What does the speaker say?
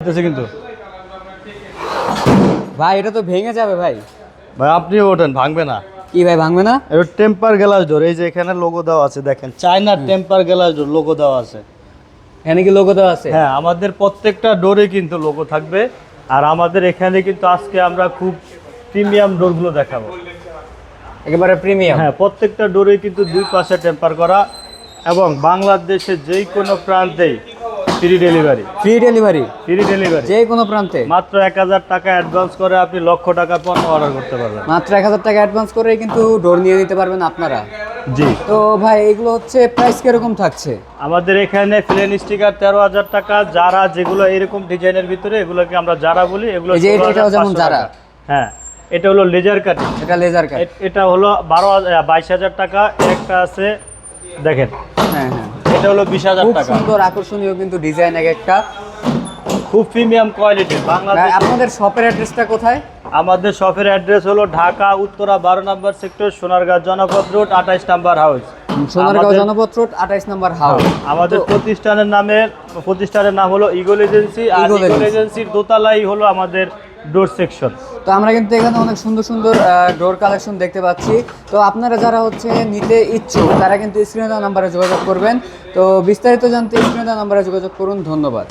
কিন্তু। ভাই এটা তো ভেঙে যাবে ভাই। ভাই আপনি ওঠেন ভাঙবে না। কি ভাই ভাঙবে না? এটা টেম্পার গ্লাস ডোর এই যে এখানে লোগো দেওয়া আছে দেখেন চায়নার টেম্পার গ্লাস ডোর লোগো দেওয়া আছে। এখানে কি লোগো দেওয়া আছে? হ্যাঁ আমাদের প্রত্যেকটা ডোরে কিন্তু লোগো থাকবে আর আমাদের এখানে কিন্তু আজকে আমরা খুব প্রিমিয়াম ডোরগুলো দেখাবো। একেবারে প্রিমিয়াম হ্যাঁ প্রত্যেকটা ডোরে কিন্তু দুই পাশে টেম্পার করা এবং বাংলাদেশের যেই কোনো প্রান্তেই free delivery free delivery free delivery যে কোনো প্রান্তে। মাত্র এক হাজার টাকা অ্যাডভান্স করে আপনি লক্ষ টাকার পণ্য অর্ডার করতে পারবেন। মাত্র এক হাজার টাকা অ্যাডভান্স করে কিন্তু ডোর নিয়ে নিতে পারবেন আপনারা। জি। তো ভাই এগুলো হচ্ছে প্রাইস কীরকম থাকছে? আমাদের এখানে প্লেন স্টিকার তেরো হাজার টাকা যারা যেগুলো এরকম ডিজাইনের ভিতরে এগুলোকে আমরা যারা বলি এগুলো যে এটাও যেমন যারা। হ্যাঁ এটা হলো লেজার কাটিং এটা লেজার কাট এটা হলো বারো বাইশ হাজার টাকা একটা আছে দেখেন। হ্যাঁ হ্যাঁ। এটা হলো বিশ হাজার টাকা। সুন্দর আকর্ষণীয় কিন্তু ডিজাইন এক একটা। খুব প্রিমিয়াম কোয়ালিটির বাংলাদেশ আপনাদের শপের অ্যাড্রেসটা কোথায়? আমাদের শপের অ্যাড্রেস হলো ঢাকা উত্তরা বারো নম্বর সেক্টর সোনারগাঁ জনপদ রোড আঠাইশ number house Sonargaon Janapath road আঠাইশ নাম্বার হাউস আমাদের প্রতিষ্ঠানের নামে প্রতিষ্ঠানের নাম হলো ইগল এজেন্সি আর ইগল এজেন্সির দোতলাই হলো আমাদের ডোর সেকশন তো আমরা কিন্তু এখানে অনেক সুন্দর সুন্দর ডোর কালেকশন দেখতে পাচ্ছি। তো আপনারা যারা হচ্ছে নিতে ইচ্ছুক, তারা কিন্তু স্ক্রিনে দেওয়া নাম্বারে যোগাযোগ করবেন। তো বিস্তারিত জানতে স্ক্রিনে দেওয়া নাম্বারে যোগাযোগ করুন। ধন্যবাদ।